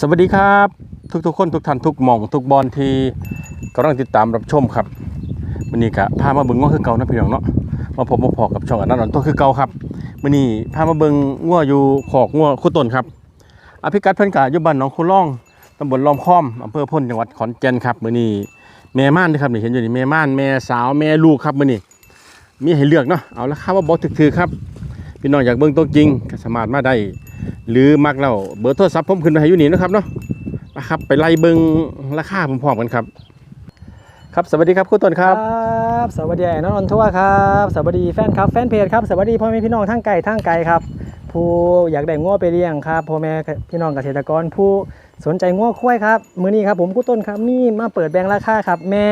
สวัสดีครับทุกทุกๆคนทุกท่านทุกหม่อง ทุกบอลที่กำลังติดตามรับชมครับวันนี้ก็พามาเบิ่งง้อคือเก่านะพี่น้องเนาะมาพบมาพอกับช่องอันนั้นอันตัวคือเก่าครับวันนี้พามาเบิ่งง้ออยู่ขอกง้อคู่ต้นครับอภิกัดเพิ่นกะยู่บ้านหนองคูล่องตำบลลอมค้อมอำเภอพ้นจังหวัดขอนแก่นครับมื้อนี้แม่ม่านเด้อครับนี่เห็นอยู่นี่แม่ม่านแม่สาวแม่ลูกครับมื้อนี้มีให้เลือกเนาะเอาละครับว่าบ่ถือครับพี่น้องอยากเบิ่งตัวจริงก็สามารถมาได้ หรือมักแล้วเบอร์โทรศัพท์ผมขึ้นไว้ให้อยู่นี่นะครับเนาะนะครับไปไล่เบิงราคาพร้อมๆกันครับ ครับสวัสดีครับคุณต้นครับบสวัสดีน้องนนทั่วครับ สวัสดีแฟนครับแฟนเพจครับสวัสดีพ่อแม่พี่น้องทั้งไก่ทั้งไก่ครับ ผู้อยากได้ง้อไปเลี้ยงครับพ่อแม่พี่น้องเกษตรกรผู้สนใจง้อควายครับมื้อนี้ครับผมกู้ต้นครับมีมาเปิดแบงราคาครับ แม่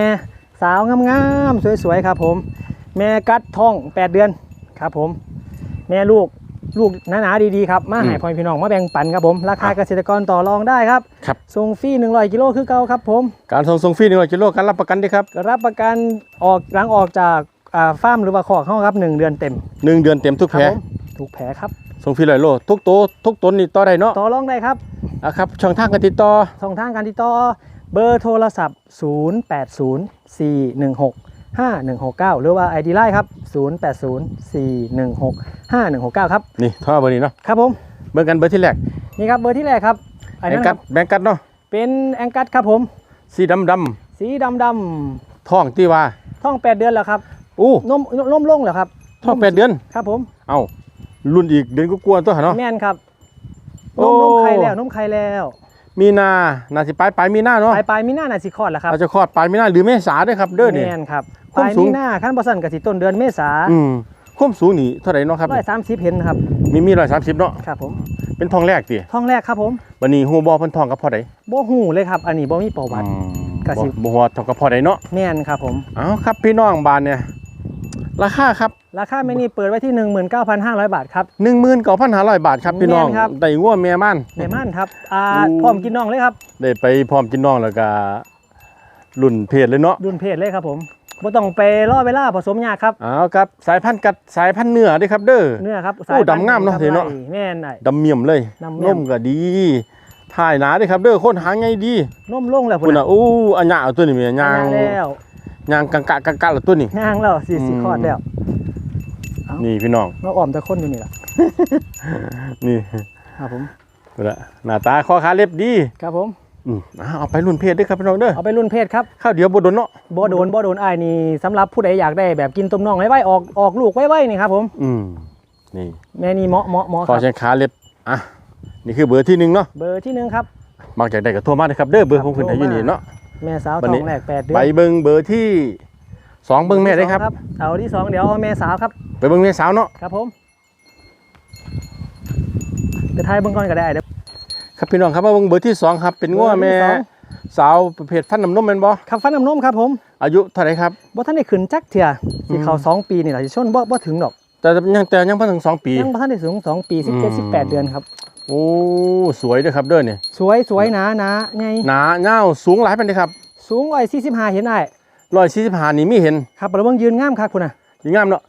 สาวงามๆสวยๆครับผม แม่กัดท้อง 8 เดือนครับผม แม่ลูก ลูกหนาๆดีๆครับมาให้อืมพ่อแม่พี่น้องมาแบ่งปันครับผมราคาเกษตรกรต่อรองได้ครับครับส่งฟรี100กิโลคือเก่าครับผมการส่งส่งฟรีหนึ่งร้อยกิโลการรับประกันเด้ครับรับประกันออกหลังออกจากอ่าฟาร์มหรือว่าคอกเข้าครับ 1 เดือนเต็มหนึ่งเดือนเต็มทุกครัแผลผมถูกแผลครับส่งฟรีร้อยโลทุกตัวทุกตนนี่ต่อได้เนาะต่อรองได้ครับอะครับช่องทางการติดต่อช่องทางการติดต่อเบอร์โทรศัพท์ 0804165169 หรือว่า ID ไลน์ครับ 0804165169 ครับนี่โท่อเบอร์นี้เนาะครับผมเบิ่งกันเบอร์ที่แรกนี่ครับเบอร์ที่แรกครับอันแบงนั้นกัครัดบแบงกัดเนาะเป็นแองกัสครับผม สีดำดสีดำดำท้องที่ว่าำท้อง 8 เดือนแล้วครับอู้นมนมลงแล้วครับท้องแปดเดือน ครับผมเอ้ารุ่นอีกเดือนก็กลัวตัวหนเนาะ แม่นครับโอ้นมนมไข่แล้วนมไข่แล้วมีนานาสิปลายปลายมีนาเนาะปลายปลายมีหน้าหนาสิคลอดแล้วครับเราจะคลอดปลายมีนาหรือเมษาด้วยครับเด้อนี่แม่นครับค ปวามลายสูงมีหน้าขั้นบสันกับสิต้นเดือนเมษาอืมความสูงนี่เท่าไหร่เนาะครับร้อยสามสิบเห็นครับ มีมีร้อยสามสิบเนาะครับผมเป็นทองแรกติท้องแรกครับผมวันนี้ฮู้บ่เพิ่นทองกับพ่อใดบ่หูเลยครับ อันนี้บ่มีประวัติกะสิบ่บ่ฮู้ว่าทองกับพ่อใดเนาะแม่นครับผมเอาครับพี่น้องบ้านเนี่ยราคาครับ ราคาไม่นี่เปิดไว้ที่ 19,500 บาทครับ 19,500 บาทครับพี่น้องแม่นครับได้งัวแม่ม่านแม่ม่านครับอ่าโอ้พร้อมกินน้องเลยครับได้ไปพร้อมกินน้องแล้วก็รุ่นเพศเลยเนาะดุนเพศเลยครับผม บ่ต้องไปรอเวลาผสมยากครับเอาครับสายพันธุ์กัดสายพันธุ์เนื้อเด้อครับเด้อเนื้อครับโอ้ดำงามเนาะสยพัธุ์เห็นเนาะครับแม่นไอ้ดำเมี่ยมเลยดำเมี่ยมนมก็ดีถ่ายหนาเด้อครับเด้อคนหางไงดีนมลงแล้วพุ่นน่ะอู้อันยะเอาตัวนี้แม่ยางแล้วยางกังกะกังกะละตัวนี้ย่างแล้วสิสิอืมคลอดแล้วนี่พี่น้องมาอ้อมตะคนอยู่นี่ล่ะนี่ครับผมพุ่นน่ะหน้าตาคอขาเล็บดีครับผม อืมอ่าเอาไปรุ่นเพศเด้อครับพี่น้องเด้อเอาไปรุ่นเพศครับข้าวเดียวบ่โดนเนาะบ่โดนบ่โดนอ้ายนี่สำหรับผู้ใดอยากได้แบบกินต้มน่องไว้ๆออกออกลูกไว้ๆนี่ครับผมอืมนี่แม่นี่เหมาะเหมาะเหมาะคคอรับเชนขาเล็บอะนี่คือเบอร์ที่หนึ่งเนาะเบอร์ที่หนึ่งครับ มักจากได้กับโทรมาเลยครับเด้อเบอร์คขรับองคุณไทยอยู่นี่เนาะ แม่สาวบัดท้นี้ องแรกแปดเดือนไปเบิ่งเบอร์ที่สองเบิ่งแม่ได้ครับ เอาที่สองเดี๋ยวเอาแม่สาวครับไปเบิ่งแม่สาวเนาะครับผมไปทายเบื้องก่อนก็ได้เดี๋ยว ครับพี่น้องครับมาเบิ่งเบอร์ที่สองครับเป็นง้วเบอร์ที่แม่สองสาวประเภทฟันน้ำนมแม่นบ่ขับฟันน้ำนมครับผม อายุเท่าไหร่ครับบ่ท่านได้ขึ้นจักเถี่ยอืสิมเขาสองปีนี่แหละสิชนบ่บ่ถึงดอก แต่ยังแต่ยังเพิ่งถึงสองปียังบ่ท่านได้สูงสองปีสิบอืเจ็ดมสิบแปดเดือนครับโอ้สวยเด้อครับเด้อนี่สวยสวยหนาหนาไงหนาเงาวสูงหลายปานใดครับ สูงร้อยสี่สิบห้าเห็นได้145นี่มีเห็นครับแล้วเบิ่งยืนงามครับคุณน่ะดีงามเนาะ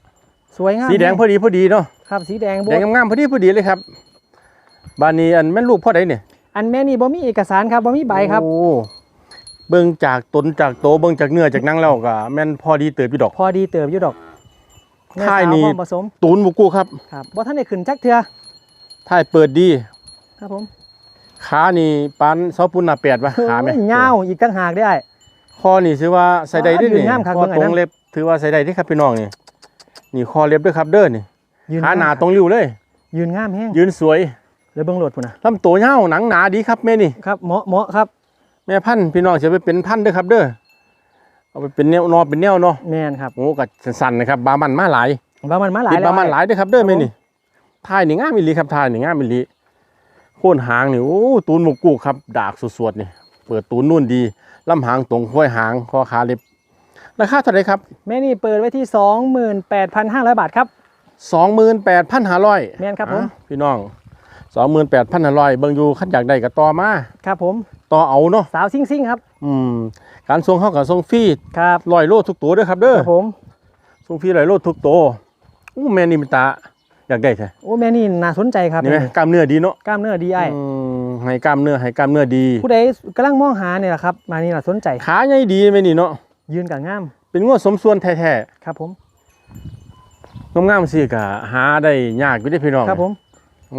สวยงามสีแดงพอดีพอดีเนาะครับสีแดงโบแดงงามๆพอดีพอดีเลยครับ บ้านนี้อันแม่นลูกพ่อใดเนี่ยอันแม่นี่บ่มีเอกสารครับบ่มีใบครับโอ้เบิ่งจากตนจากโตเบิ่งจากเนื้อจากหนังแล้วก็แม่นพอดีเติบอยู่ดอกพอดีเติบอยู่ดอกแม่ท้ายสาวนี่พร้อมผสมตูนบุกูครับครับบ่ท่านได้ขึ้นจักเถื่อท้ายเปิดดีครับผมขานี่ปานเสาปูนหน้าแปดวะขาไหมโอ้ยยาวอีกต่างหากได้คอนี่ถือว่าใส่ได้ด้วยยืนี่นงามครับคอเบิ่งอัตนรนั้งนเล็บถือว่าใส่ได้ที่ครับพี่น้องนี่นี่คอเล็บด้วยครับเด้อนี่ยืนขาหนาครับตรงริ้วเลย ยืนงามแห้งยืนสวย เดี๋ยวเบิ่งโหลดพุ่นน่ะลำตัวยาวหนังหนาดีครับแม่นี่ครับเหมาะเหมาะครับ แม่พันธุ์พี่น้องจะไปเป็นพันธุ์เด้อครับ เด้อเอาไปเป็นแนวนอนเป็นแนวเนาะแม่นครับโอ้กัสั้นๆนะครับบามันมาหลายว่ามันมาหลายติดแล้วบามันหลายเด้อครับ เด้อครับแม่นี่ท้ายนี่งามอีหลีครับท้ายนี่งามอีหลีโค่นหางนี่โอ้ตูนหมกกูกครับดากสวดๆนี่เปิดตูนนุ่นดีลำหางตรงค่อยหางคอขาเล็บราคาเท่าไหร่ครับแม่นี่เปิดไว้ที่ 28,500 บาทครับ 28,500แม่นครับผมอ่ะพี่น้อง28,500เบิ่งอยู่คันอยากได้ก็ต่อมาครับผมต่อเอาเนาะสาวซิ่งซิ่งๆครับ อืมการส่งเข้ากับส่งฟรีครับร้อยโลทุกตัวเด้อครับเด้อครับผมส่งฟรีร้อยโลทุกตัวอู้แม่นี่มันตาอยากได้แท้โอ้แม่นี่น่าสนใจครับนี่ไหมกล้ามเนื้อดีเนาะกล้ามเนื้อดีไอ้อืมให้กล้ามเนื้อให้กล้ามเนื้อดีผู้ใดกำลังมองหาเนี่ยแหละครับ มานี่ล่ะสนใจขาใหญ่ดีไหมนี่เนาะยืนกับง่าม เป็นงัวสมส่วนแท้ครับผมๆงามๆสิก็หาได้ยากอยู่เด้อพี่น้องครับผม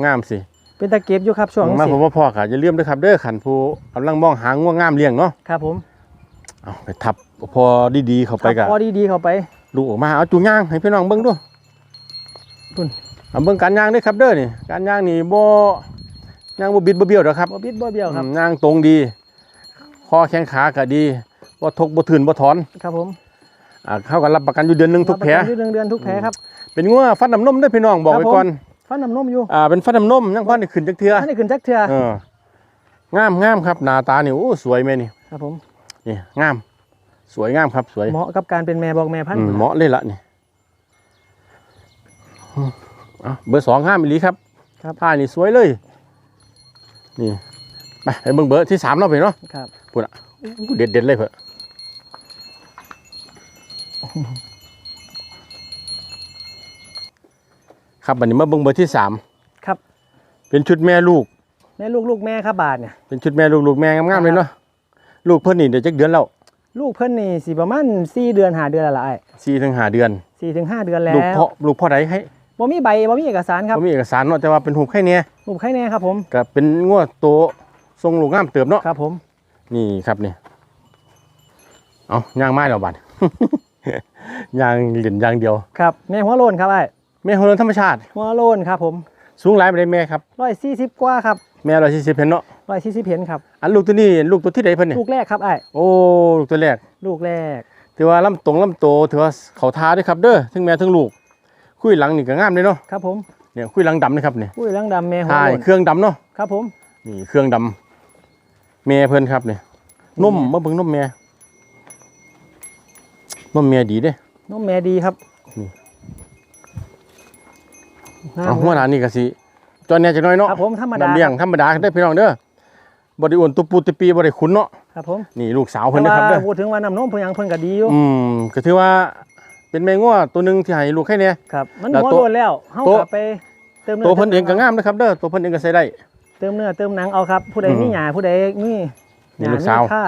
งามสิ เป็นตะเก็บอยู่ครับช่วงมาสิผมว่าพ่อค่ะอย่าลืมด้วยครับเด้อขันผู้กำลังมองหางัวงามเลี้ยงเนาะครับผมเอาไปทับพอดีๆเข้าไปคกัรับพอดีๆเข้าไปลูกออกมาเอาจูงย่างให้พี่น้องเบิ่งดูพุ่นเอาเบิ่งการย่างด้วยครับเด้อนี่การย่างนี่บ่ย่างบ่บิดบ่เบี้ยวดอกครับบ่บิดบ่เบี้ยวครับอืมย่างตรงดีคอแข้งขาก็ดีบ่ทกบ่ถืนบ่ถอนครับผมอ่าเข้ากันรับประกันอยู่เดือนหนึงทุกแผลรับประนอยู่เดือนเดือนทุกแผลครับเป็นงัวฟันน้ำนมเด้อพี่น้องบอกครับไว้ผมก่อน ฟันน้ำนมอยู่อ่าเป็นฟันน้ำนมยังพอได้ขึ้นจักเทื่อท่านได้ขึ้นจักเทื่อเอองามงามครับหน้าตานี่โอ้สวยแม่นี่ครับผมนี่งาม สวยงามครับสวยเหมาะกับการเป็นแม่บอกแม่พันอืธุ์มเหมาะเลยละนี่อืมเอาเบอร์สองห้ามอีหลีครับผ้านี่สวยเลย นี่ไปไปเบิ่งเบอร์ที่สามเนาะไปเนาะครับเด็ดเด็ดๆเลยเพื่อ ครับบันนี้มาเบิ่งเบอร์ที่สามครับ เป็นชุดแม่ลูก แม่ลูกลูกแม่ครับบาทเนี่ยเป็นชุดแม่ลูกลูกแม่งามๆเลยเนาะลูกเพิ่นนี่เดี๋ยวจักเดือนแล้วลูกเพิ่นนี่สิประมาณ4เดือนหาเดือนและละไอ้สี่ถึงห้าเดือนสี่ถึงห้าเดือนแล้ลูกวพ่อลูกพ่อใดให้บ่มีใบบ่มีเอกสารครับบ่มีเอกสารเนาะแต่ว่าเป็นหูไข่เนี่ยลูกไข่แน่ครับผมก็เป็นงวดโตทรงลูกงามเติบเนาะครับผม นี่ครับนี่เอาย่างไม้แล้วบัดย่างเหรียญย่างเดียวครับแม่หัวโลนครับไอ้ แม่ฮอลนธรรมชาติ หัวโลนครับผมสูงหลายไปได้แม่ครับ140กว่าครับแม่ร้อยสี่สิบเห็นเนาะ140เห็นครับอันลูกตัวนี้ลูกตัวที่ใดเพิ่นเนี่ยลูกแรกครับไอ้โอ้ลูกตัวแรกลูกแรก ถือว่าลำตรงลำโตถือว่าเขาทาด้วยครับเด้อทั้งแม่ทั้งลูก คุยหลังนี่ก็งามเลยเนาะครับผมเนี่ยคุยหลังดำนะครับเนี่ยอุ้ยลังดำแม่หัวถ่ายโลนเครื่องดำเนาะครับผมนี่เครื่องดำแม่เพิ่นครับเนี่ยนมมาเบิ่งนมแม่นมแม่ดีเด้น้องแม่ดีครับนี่งาม เอาหัวหน้านี่ก็สิจอนแหน่จักหน่อยเนาะครับผมธรรมดาน้ำเลี้ยงธรรมดาได้อพี่น้องเด้อบ่ได้อ้วนตุปูตุปีบ่ได้ขุนเนาะครับผมนี่ลูกสาวเพิ่นนะครับแต่เด้อว่าพูดถึงว่าน้ำนมเพิ่นยังเพิ่นก็ดีอยู่อืมก็ถือว่าเป็นแมงงัวตัวหนึงที่ให้ลูกให้เนี่ยครับมันแล้วหัวตัวโลนแล้วเฮาตัวกลับไปเติมเนื้ตัวเพิ่นเองก็ติมหงามนะครับเด้อตัวเพิ่นเองก็ใส่ได้เติมเนื้อเติมหนังเอาครับผู้ใดอืมมีหยาผู้ใดมีหนี่ยาลูกสาวมีค่า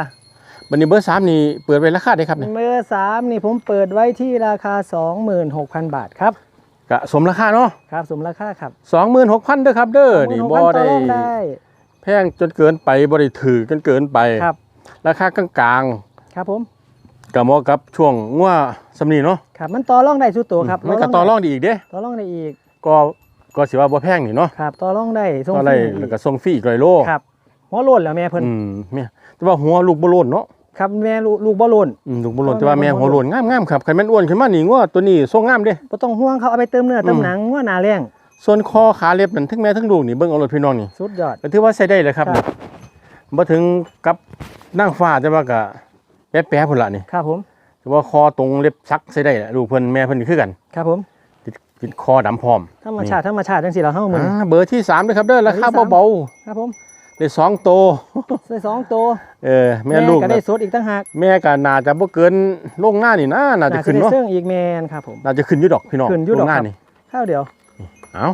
บัดนี้เบอร์สามนี่เปิดไว้ราคาได้ครับเนี่ยเบอร์สามนี่ผมเปิดไว้ที่ราคา 26,000 บาทครับ ก็สมราคาเนาะครับ สมราคาครับ26,000เด้อครับ เด้อนี่บ่26,000ต่ได้อรองได้แพงจนเกินไปบ่ได้ถือจนเกินไปครับ ราคากลางครับผมๆก็เหมาะกับช่วงงัวสำนีเนาะครับมันต่อรองได้สุดตัวครับมันก็ต่อรองดีอีกเด้ต่อรองได้อีก ก็ก็สิว่าบ่แพงนี่เนาะครับต่อรองได้ส่งก็ฟได้รีแล้วก็ส่งฟรีอีกร้อยโลครับหัวโลนแล้วแม่เพิ่นอืมแม่แต่ว่าหัวลูกบ่โลนเนาะ ครับแม่ลูกลูกบ่โลนอืมลูกบ่โลนอ๋อแต่ว่าแม่แม่บ่หัวโลนงามๆครับคันแม่นอ้วนขึ้นมานี่งัวตัวนี้ทรงงามเด้บ่ต้องห่วงเขาเอาไปเติมเนื้อเติมอืมหนังว่าหนาแรงส่วนคอขาเล็บนั่นทั้งแม่ทั้งลูกนี่เบิ่งเอารถพี่น้องนี่สุดยอดก็ถือว่าใช้ได้เลยครับครับบ่ถึงกับนางฟ้าแต่ว่าก็แป๊ะๆพุ่นละนี่ครับผมแต่ว่าคอตรงเล็บซักใช้ได้แหละลูกเพิ่นแม่เพิ่นนี่คือกัน ครับผมติดติดคอดำพร้อมธรรมชาติธรรมชาติจังซี่เราเฮามื้ออ่านี้เบอร์ที่3ด้วยครับเด้อราคาเบอร์ที่สามเบาครับผมๆ ได้สองโตวได้สองตัวเออแม่ลูกก็ได้น่ะสดอีกตั้งหากแม่ก็น่าจะบ่เกินลงหน้านี่นะน่าจะขึ้นได้เนาะ เสื่องอีกแมนครับผม น่าจะขึ้นอยู่ดอกพี่น้องขึ้นอยู่ดอกลงหน้าครับนี่ข้าวเดียว เอ้า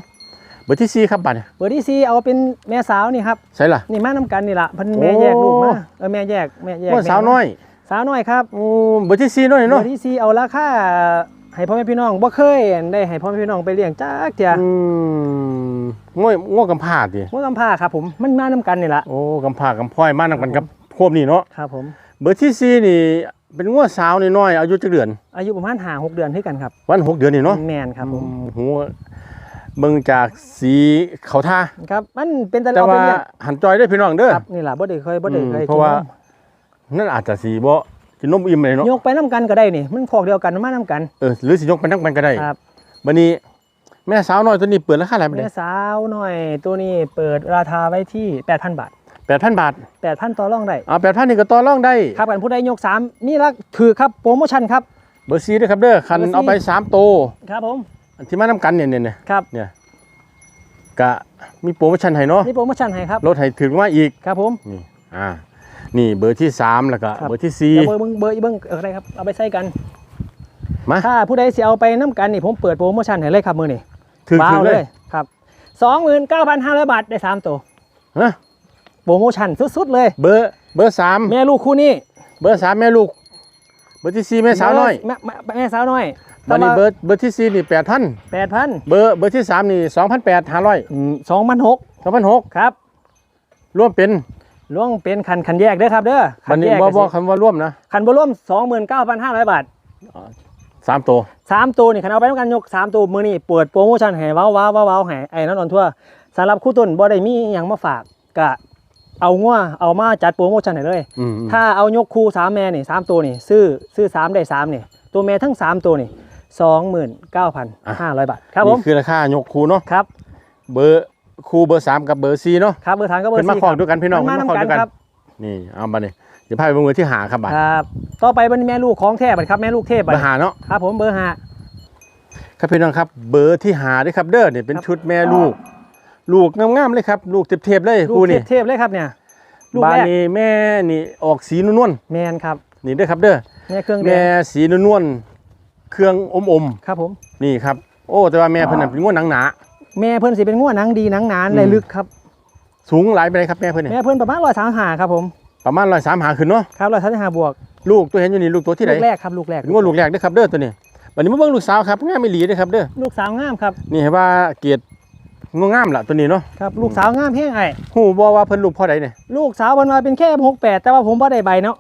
เบอร์ที่สี่ครับบัดนี้เบอร์ที่สี่เอาเป็นแม่สาวนี่ครับ ใช่ล่ะ นี่มาน้ำกันนี่ละเพันโอ้แม่แยกลูกมา เออแม่แยกแม่แยกว่าสาวน้อยสาวน้อยครับโอ้เบอร์ที่สี่น้อยเบอเนาะร์ที่สี่เอาราคาให้พ่อแม่พี่น้องบ่เคยได้ให้พ่อแม่พี่น้องไปเลี้ยงจักเดียอืม ง่วยง่วกำพร้าดิว่ากำพร้าครับผมมันมาน้ำกันนี่ละโอ้กำพร้ากำพร้อยมานำกันกับควบนี่เนาะครับผมเบอร์ที่สี่นี่ เป็นง่วสาวน้อยๆอายุจักเดือน อายุประมาณห้าหกเดือนเท่ากันครับวันหกเดือนนี่เนาะแมนครับผมอืหัวเบิ่งจากสีเขาท่าครับมันเป็นแต่แต่เอาไปว่าเลี้ยงหันจอยได้อพี่น้องเด้อ ครับนี่แหละบ่ได้เคยบ่ได้เคยอืมเพราะว่า นั่นอาจจะสีบ่กินนมอิ่มเลยเนาะยกไปน้ำกันก็ได้นี่มันพอกเดียวกันมันมาน้ำกันเออหรือสิยกไปนั่งกันก็ได้ครับ บัดนี้ แม่สาวน้อยตัวนี้เปิดราคาอะไรบัดแม่นี้สาวหน่อยตัวนี้เปิดราคาไว้ที่ 8,000 บาท8,000บาท8,000ต่อรองได้อ่า8,000นี่ก็ต่อรองได้ ครับกันผู้ใดยก 3 นี่ละถือครับโปรโมชั่นครับ เบอร์4ด้วยครับเด้อคันเบอร์สี่ เอาไป3โตวครับผมอันที่มานํกันเนี่ยเนี่ยเนี่ยครับกะมีโปรโมชั่นให้เนาะนี่โปรโมชั่นให้ครับลดให้ถึงมาอีกครับผม นี่อ่านี่เบอร์ที่สามแล้วก็ครับ เบอร์ที่สี่เดี๋ยวเบอร์เบิ้งเบอร์อีเบิ้งเอาอะไรครับเอาไปใส่กัน มาถ้าผู้ใดสิเอาไปน้ำกันนี่ผมเปิดโปรโมชั่นให้เลยครับมือนี่ ถึงว้าถึวงเลเลยยครับ29,500บาทได้3ตัวฮะโปรโมชั่นสุดๆเลย เบอร์เบอร์สามแม่ลูกคู่นี้ เบอร์สามแม่ลูก เบอร์ที่สี่แม่สาวน้อยแม่แม่แม่สาวน้อยวันนี้เบอร์เบอร์ที่สี่นี่แปดพันแปดพันเบอร์เบอร์ที่สามนี่สองพันแปดห้าร้อยสองพันหกสองพันหกครับรวมเป็นล่วงเป็นคันคันแยกเด้อครับเด้อคัวันนี้แยกบ่ก็บ่สิคำว่าร่วมนะคันบ่ร่วมสองหมื่นเก้าพันห้าร้อยบาท สามตัวสามตัวนี่คันเอาไปต้องการยกสามตัวมือนี่เปิดโปรโมชั่นให้ว้าวว้าวว้าวว้าวให้ไอ้นั่นนอนทั่วสำหรับคู่ต้นบ่ได้มีอหย่างมาฝากกะเอางัวเอามาจัดโปรโมชั่นให้เลยอืมถ้าเอายกคู่สามแม่นี่สามตัวนี่ ซื้อซื้อสามได้สามนี่ตัวแม่ทั้งสามตัวนี่สองหมื่นเก้าพันห้าร้อยบาทครับผมนี่คือราคายกคูเนาะครับ เบอร์คูเบอร์สามกับเบอร์สี่เนาะครับเบอร์ทางก็เบอร์เป็นมาสี่ขอกด้วยกันพี่น้องมาเป็นมาขอกนำด้วยกันครับนี่เอามาเนี่ยเดี๋ยวพาไปเบอร์ที่หาครับบัตรครับ ต่อไปเป็นแม่ลูกของแท้บัดครับแม่ลูกเทพเบบัอดร์หาเนาะครับ ผมเบอร์ห้าครับพี่น้องครับ เบอร์ที่หาด้วยครับ เด้อเนี่ยเป็นชุดแม่ลูก ลูกงามๆเลยครับ ลูกเทพๆเลยลูคู่กนี่เทพๆเลยครับเนี่ยลูกบานแรกนี้แม่นี่ออกสีนวลแมนครับๆนี่เด้อครับเด้อแม่เครื่องแดแม่งสีนวลๆเครื่องอมครับผมๆนี่ครับ โอ้แต่ว่าแม่เพิ่นนะเป็นงวดหนังหนาแม่เพิ่นสิเป็นงัวหนังดีหนังหนานอืมเลยลึกครับ สูงหลายไปเลยครับแม่เพิ่นเนี่ยแม่เพิ่นประมาณร้อยสามหาครับผม ประมาณร้อยสามหาขึ้นเนาะครับร้อยสามหาบวก ลูกตัวเห็นอยู่นี่ลูกตัวที่ไหนลูกแรกครับลูกแรกเป็นงวดลูกแรกเด้อครับเด้อตัวนี้วันนี้มาเบิ่งลูกสาวครับงามไม่หลีเด้อครับเด้อลูกสาวงามครับนี่ให้ว่าเกียรติงวงามล่ะตัวนี้เนาะครับลูกสาวงามแห้งไอ้ฮู้บ่ว่าเพิ่นลูกพ่อใดเนี่ยลูกสาวเพิ่นว่าเป็นแค่หกแปดแต่ว่าผมบ่ได้ใบเนาะ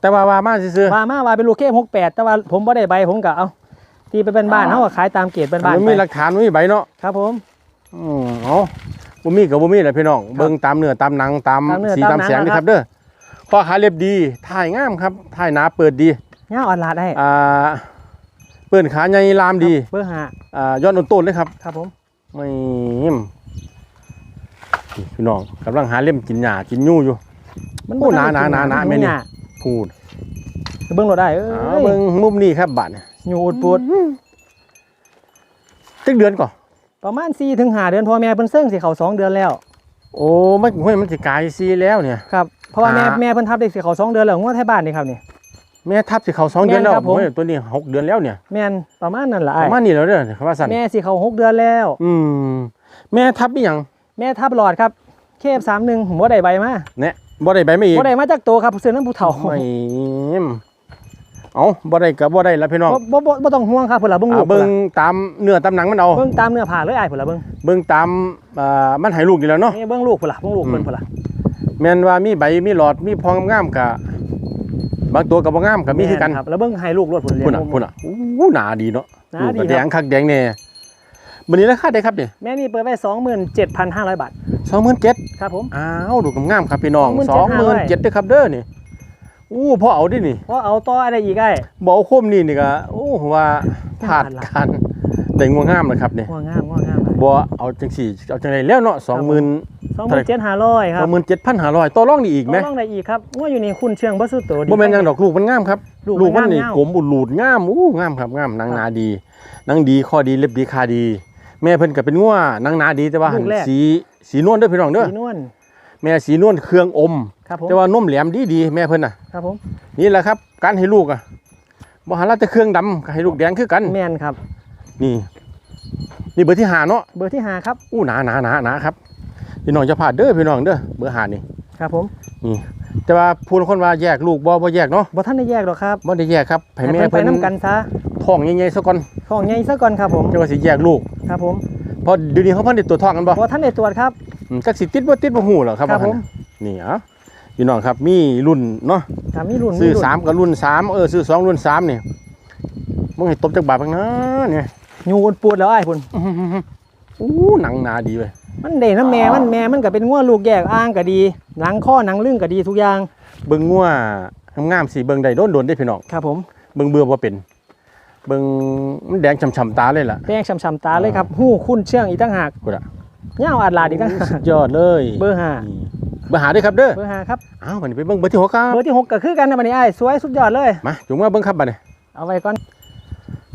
แต่ว่าว่ามาซื่อว่ามาว่าเป็นลูกแค่หกแปดแต่ว่าผมบ่ได้ใบผมก็เอาตีไปเป็นบ้านเฮาก็ขายตามเกรดเป็นๆบ้านมันไปมีหลักฐานมันมีใบเนาะครับผมอืมเอาบ่มีก็บ่มีแหละพี่น้องเบิ่งตามเนื้อตามหนังตามตามเนื้อสีตาตามมหนังแสงนี่นะคครัรับบเด้อ ข้อขาเรียบดีถ่ายงามครับถ่ายหนาเปิดดีเงาอ่อนลาดได้อ่าเปิ้นขาใหญ่ลามดีเบอร์ห้าอ่าย้อนต้นๆเลยครับครับผมไม่นี่พี่น้องกำลังหาเล่มกินหญ้ากินยู่อยู่โอ้หนาหนาหนาหนาแม่นี่พูดเบิ่งรถได้เอ้เอายเบิ่งมุมนี้ครับบาดเนี่ยอยู่อุดปูดตึกเดือนก่อนประมาณ4ถึง5เดือนพ่อแม่เพิ่นเซิ่งสิเข้าสองเดือนแล้ว โอ้มันห้วยมันสิกลายซีแล้วเนี่ยครับ เพราะว่าแม่อ่าแม่เพิ่นทับเด็กสิเข้าสองเดือนแล้วงวดไทยบ้านนี่ครับนี่แม่ทับสิเขาสองเดือนแล้วแม่นครับผมโอ้ยตัวนี้หกเดือนแล้วเนี่ยแม่นประมาณนั้นล่ะปอ้ายระมาณนี้แล้วเด้อคำว่าสั่นแม่สิเข้าหกเดือนแล้ว อืมแม่ทับอีหยังแม่ทับหลอดครับเคฟ31ผมบ่ได้ใบมาเนี่ยบ่ได้ใบไม่อีกบ่ได้มาจากโตครับซื้อน้ำผู้เฒ่าไม่เอาบ่ได้กับบ่ได้แล้วพี่น้องบ่บ่บ่บ่ต้องห่วงครับเพิ่นล่ะเบิ่งลูเอากเบิ่เบิ่งงตามเนื้อตามหนังมันเอาเบิ่งตามเนื้อผ้าเลยอ้ายเพิ่นล่ะเบิ่งเบิ่งตามอ่ามันให้ลูกอยู่แล้วเนาะนี่เบิ่งลูกเพิ่นล่ะเบิ่งลูกเพิ่นอืมเพิ่นล่ะ แม่นว่ามีใบมีหลอดมีพองงามกะบางตัวก็บ่งามก็มีคือกันแครับแล้วเบิ่งให้ลูกรถเพิ่นเรียพุ่นน่ะนพุ่นน่ะอู้หนาดีเนาะหนาลูกดีก็คแดรับงคักแดงแน่บัดนี้ราคาได้ครับนี่แม่นี่เปิดไว้27,500บาท27,000ครับผมอ้าวดูงามๆครับพี่น้อง27,500 27,000เด้อครับเด้อนี่อู้พอเอาดินี่เพราะเอาต่ออะไรอีกไอ้บ่เอาคมนี่นี่ก็โอ้ว่าพลาดการได้งัวงามนะครับนี่ง่วงงามง่วงงาม บ่เอาจังสี่เอาจังไดแล้วเนาะ20,000 27,500ครับ27,500ต่อรองนี่อีกไหมต้องได้อีกครับง่วอยู่นี่คุณเชียงบ่สุดโตดี บ่แม่นหยังดอกลูกมันงามครับลูกลูกมัมันนนี่งามกลมอุดหลูดงามอู้งามครับงามหนังหนาดีหนังดีข้อดีเล็บดีคาดี แม่เพิ่นก็เป็นงัวหนังหนาดีแต่ว่าหันลูกแรกสีสีนวลเด้อพี่น้องเด้อสีนวลแม่สีนวลเครื่องอม ครับผมแต่ว่านมแหลมดีดีๆแม่เพิ่นน่ะ ครับผมนี่แหละครับ การให้ลูกอะบ่หันละแต่เครื่องดำก็ให้ลูกแดงคือกัน แม่นครับนี่ นี่เบอร์ที่ห้าเนาะเบอร์ที่ห้าครับอู้หนาหนาหนาหนาครับพี่น้องจะพลาดเด้อพี่น้องเด้อเบอร์ห้านี่ครับผมแต่ว่าผู้ลางคนว่าแยกลูกบ่บ่แยกเนาะบ่ท่านได้แยกหรอกครับบ่ได้แยกครับให้แม่ให้ไปเพิ่นน้ำกันซะท้องใหญ่ๆซะก่อนของใหญ่ซะก่อนครับผมจังว่าสิแยกลูกครับผมเพราะเดี๋ยวนี้เขาเพิ่นได้ตัวจท้องกันบ่บ่ท่านได้ตรวจครับอืมจักสิติดบ่ติดบ่ฮู้หรอกครับครับว่าผมหั่นน่ะนี่เอะพี่น้องครับมีรุ่นเนาะครับมีรุ่นซื้อมีรุ่นสามกับรุ่นสามเออซื้อสองรุ่นสามนี่มึงให้ตบจักบาทบ้างนะเนี่ย ยูนปูดแล้วไอ้พุ่นอื้อหือหืออู้หนังหนาดีเว้ยมันเด่น้ำแม่มันแม่มันก็เป็นงัวลูกแยกอ้างก็ดีหนังข้อหนังลึ่งก็ดีทุกอย่าง เบิ่งงัวงามๆสิเบิ่งได้โดนๆได้พี่น้องครับผมเบิ่งเบื่อบ่เป็น เบิ่งมันแดงฉ่ำๆตาเลยล่ะแป้งช้ำๆตาเลยครับหู้คุ้นเชื่องอีกต่างหากกูล่ะเงาอาดลาดอีกต่างหาสุกดยอดเลย เบอร์ห้านี่เบอร์หาด้วยครับเด้อเบอร์ห้าครับอ้าวบัดนี้ไปเบิ่งเบอร์ที่หกครับเบอร์ที่หกก็คือกันนะบัดนี้ไอ้สวยสุดยอดเลยมาจุงมาเบิ่งครับบัดนี้เอาไว้ก่อน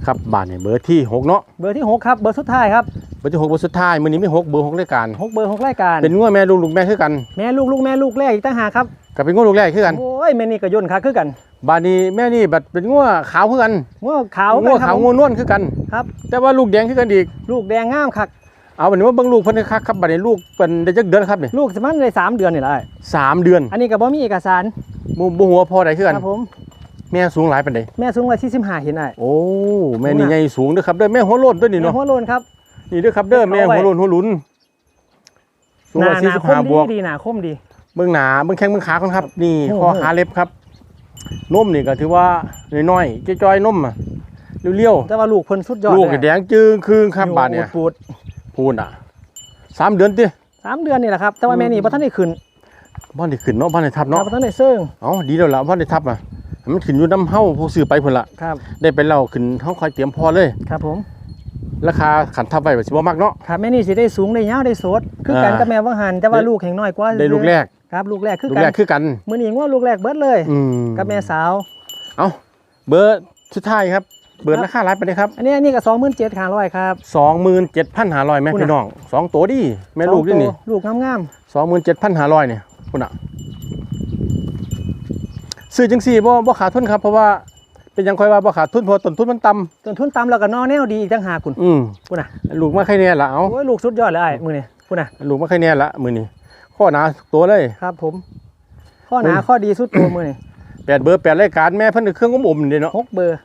ครับบัดนี้เบอร์ที่หกเนาะเบอร์ที่หกครับเบอร์สุดท้ายครับเบอร์ที่หกเบอร์สุดท้ายมื้อนี้มีหกเบอร์หกรายการหกเบอร์หกรายการเป็นงัวแม่ลูกลูกแม่คือกันแม่ลูกลูกแม่ลูกแรกอีกต่างหากครับกับเป็นงัวลูกแรกคือกันโอ้ยแม่นี่ก็ย่นคักคือกันบาดนี้แม่นี่บัดเป็นงัวขาวคือกันงัวขาวงัวกันครัขาวบงัวนวลคือกันครับแต่ว่าลูกแดงคือกันอีกลูกแดงงามคักเอาวันนี้ว่าเบิ่งลูกเพิ่นคักครับบัดนี้ลูกเป็นได้จักเดือนครับนี่ลูกสิมันได้สามเดือนนี่แหละอ้ายสามเดือน อันนี้ก็บ่มีเอกสารบ่บ่หัวพอได้คือกันครับผม แม่สูงหลายปานใดแม่สูงร้อยที่สิบห้าเห็นอ้ายโอ้แม่นี่ใหญ่สูงเด้อครับเด้อแม่หัวโลนตัวนี้แม่เนาะหัวโลนครับ นี่เด้อครับเด้อแม่หัวโลนหัวหลุนสูงหร้นาอยหสี่นาสิบคห้ามบดีวกดีหนาคมดี เบื้องหนาเบื้องแข้งเบื้องขาคนครับ นี่โอ้โห ข้อขาเล็บครับนมนี่ก็ถือว่าน้อยๆจ้อยๆนมอะเลี้ยวแต่ว่าลูกเพิ่นสุดยอดๆลูกเลยแดงจึงคืงครับบาดเนี่ยปูดพูนอะสามเดือนติๆสามเดือนนี่แหละครับแต่ว่าแม่นี่บ่ทันได้ขึ้นบ้านได้ขึ้นเนาะบ้านได้ทับเนาะเนาะบ่ทันได้เซิงเอ๋อดีแล้วล่ะบ้านได้ทับอะให้ มันขึ้นอยู่น้ำเฮาผู้ซื้อไปพุ่นละครับ ได้ไปแล้วขึ้นเฮาคอยเตรียมพอเลย ครับผม ราคาขันทับไว้แบบสิบ่มักเนาะ ครับแม่นี่สิได้สูงได้ยาวได้โสด คือกันอ่ากับแม่ว่างหันแต่ว่าลูกแห่งน้อยกว่าได้ลูกแรก ครับลูกแรกคือลูกกัแรนกคือกันมื้อนี้ว่าลูกแรกเบิดเลยอืมกับแม่สาว เอาเบอร์สุดท้ายครับเบอร์ราคาร้านไปเลยครับ อันนี้อันนี้ก็27,000ค่าร้อยครับ27,500แม่คุณพี่น่ะน้องสองตัวดิแม่ลูกนี่นี่สองตัวลูกงามสองหมื่นเจ็ดพันห้าร้อยเนี่ยคุณอะ ซื้อจังสี่บ่บ่ขาดทุนครับเพราะว่าเป็นหยังค่อยว่าบ่ขาดทุนเพราะต้นทุนมันต่ๆต้นทุนต่ำแล้วก็นอแนวดีอีกต่างหากคุณำอืมคุณน่ะลูกมาแค่เนี้ละเอาโอ้ยลูกสุดยอดเลยไอ้มื้อนี้คุณน่ะลูกมาแค่เนี้ละมือนี้ข้อหนาตัวเลย ครับผม ข้อหนาอืมข้อดีสุดตัวมื้อนี้แปดเบอร์แปดรายการแม่เพิ่นเครื่องอมอมๆเด้เนาะหกเบอร์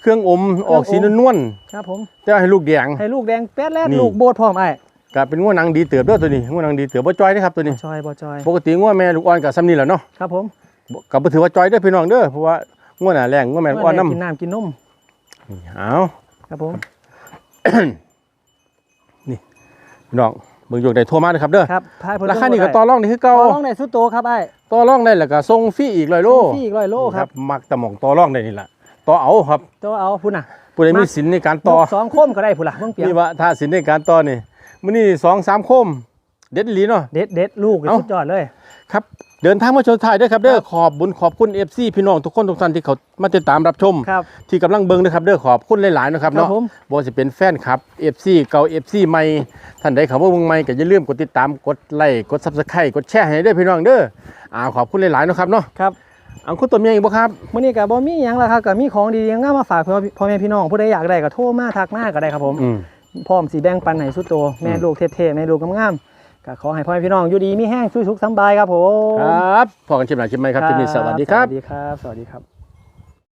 เครื่องอมออกสีนวลครับผมๆแต่ว่าให้ลูกแดง ให้ลูกแดงแป๊ดแลดนี่ ลูกโบดพร้อมไอ้ก็เป็นงัวหนังดีเติบเด้วยตัวนี้งัวหนังดีเติบบ่จ้อยเด้อครับตัวนี้ จอยบ่จอยปกติงัวแม่ลูกอ่อนก็ซ้ำนี่แหละเนาะครับผมบ่ ก็บ่ถือว่าจ้อยเด้อพี่น้องเด้อเพราะว่างัวหน้าแรงงัวแม่ลูกอ่อนเมื่นํอกินน้ำกินนมเอาครับผมพี่น้องเบิ่งโยกได้โทรมาเด้อครับเด้อครับพายเพิ่นราคานี่ก็ลงต่อรองนี่คือเก่าต่อรองได้สุดโตครับไอ้ต่อรองได้แล้วก็ส่งฟรีอีกร้อยโลส่งฟรีอีกร้อยโลครับมักตะหมองต่อรองได้นี่ล่ะต่อเอาครับตัวเอาพุ่นน่ะผู้ใดมีสินในการต่อยกสองโคมก็ได้พุ่นล่ะเบิ่งเปียงนี่ว่าถ้าสินในการต่อนี่มื้อนี้สองสามโคมเด็ดอีหลีเนาะเด็ดเด็ดลูกนี่เอ้าสุดยอดเลย ครับ เดินทางมาชมถ่ายด้วยครับเด้อขอบบุญขอบคุณ FC พี่น้องทุกคนทุกท่านที่เขามาติดตามรับชม ครับ ที่กำลังเบิ่งนะครับเด้อขอบคุณหลายๆนะครับครับเนาะผม บ่ว่าสิเป็นแฟนคลับ FC เก่า FC ใหม่ท่านใดเขามาเบิ่งใหม่ก็อย่าลืมกดติดตามกดไลค์กด Subscribe กดแชร์ให้ด้วยพี่น้องเด้ออ่าขอบคุณหลายๆนะครับเนาะครับอังคุณตัวเมียอีกบ่ครับ มื้อนี้ก็บ่มีหยังแล้วครับก็มีของดีๆงามมาฝากพ่อพ่อแม่พี่น้องผู้ใดอยากได้ก็โทรมาทักมาก็ได้ครับผม อืม พร้อมสีแบ่งปันให้สุดโตแม่อืมลูกเท่ๆแม่ลูกงามๆ ก็ขอให้พ่อแม่พี่น้องอยู่ดีมีแห้งสุขๆสำบายครับผม ครับพอกันชิมหน่อยชิมไหมครับชิมนี้สวัสดีครับ สวัสดีครับ สวัสดีครับ